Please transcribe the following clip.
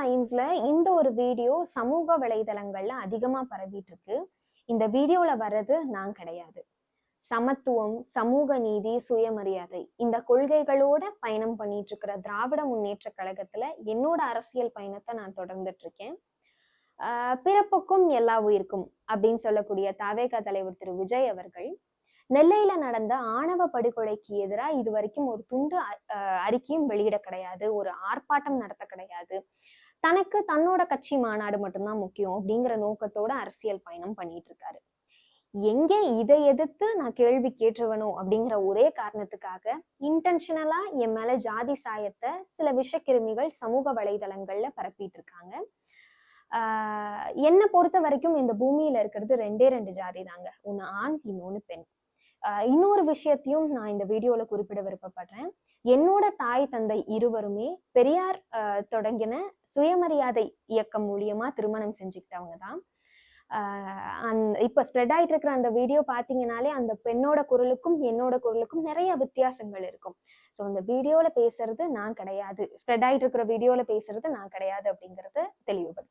டைம்ஸ்ல இந்த ஒரு வீடியோ சமூக வலைதளங்கள்ல அதிகமா பரவிட்டு இருக்கு இந்த வீடியோல வர்றது நான் கிடையாது. சமத்துவம் சமூக நீதி சுயமரியாதை இந்த கொள்கைகளோட பயணம் பண்ணிட்டு இருக்கிற திராவிட முன்னேற்ற கழகத்துல என்னோட அரசியல் பயணத்தை நான் தொடர்ந்துட்டு இருக்கேன் ஆஹ் பிறப்புக்கும் எல்லா உயிருக்கும் அப்படின்னு சொல்லக்கூடிய தவேக தலைவர் திரு. விஜய் அவர்கள் நெல்லையில நடந்த ஆணவ படுகொலைக்கு எதிராக இது வரைக்கும் ஒரு துண்டு அறிக்கையும் வெளியிட கிடையாது. ஒரு ஆர்ப்பாட்டம் நடத்த கிடையாது. தனக்கு தன்னோட கட்சி மாநாடு மட்டும்தான் முக்கியம் அப்படிங்கிற நோக்கத்தோட அரசியல் பயணம் பண்ணிட்டு இருக்காரு எங்க இதை எதிர்த்து நான் கேள்வி கேட்டுருவனும் அப்படிங்கிற ஒரே காரணத்துக்காக இன்டென்ஷனலா என் மேல ஜாதி சாயத்தை சில விஷக்கிருமிகள் சமூக வலைதளங்கள்ல பரப்பிட்டு இருக்காங்க ஆஹ் என்னை பொறுத்த வரைக்கும் இந்த பூமியில இருக்கிறது ரெண்டே ரெண்டு ஜாதி தாங்க ஒன்னு ஆண் இன்னொன்னு பெண். இன்னொரு விஷயத்தையும் நான் இந்த வீடியோல குறிப்பிட விருப்பப்படுறேன். என்னோட தாய் தந்தை இருவருமே பெரியார் தொடங்கின சுயமரியாதை இயக்கம் மூலியமா திருமணம் செஞ்சுக்கிட்டவங்க தான். அந் இப்போ இப்ப ஸ்ப்ரெட் ஆயிட்டு இருக்கிற அந்த வீடியோ பார்த்தீங்கனாலே அந்த பெண்ணோட குரலுக்கும் என்னோட குரலுக்கும் நிறைய வித்தியாசங்கள் இருக்கும். ஸோ அந்த வீடியோல பேசுறது நான் கிடையாது. ஸ்ப்ரெட் ஆயிட்டு இருக்கிற வீடியோல பேசுறது நான் கிடையாது அப்படிங்கறத தெளிவுபடுத்திக்கிறேன்